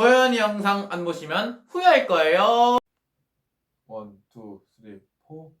도현이 영상 안 보시면 후회할 거예요. 원, 투, 쓰리, 포.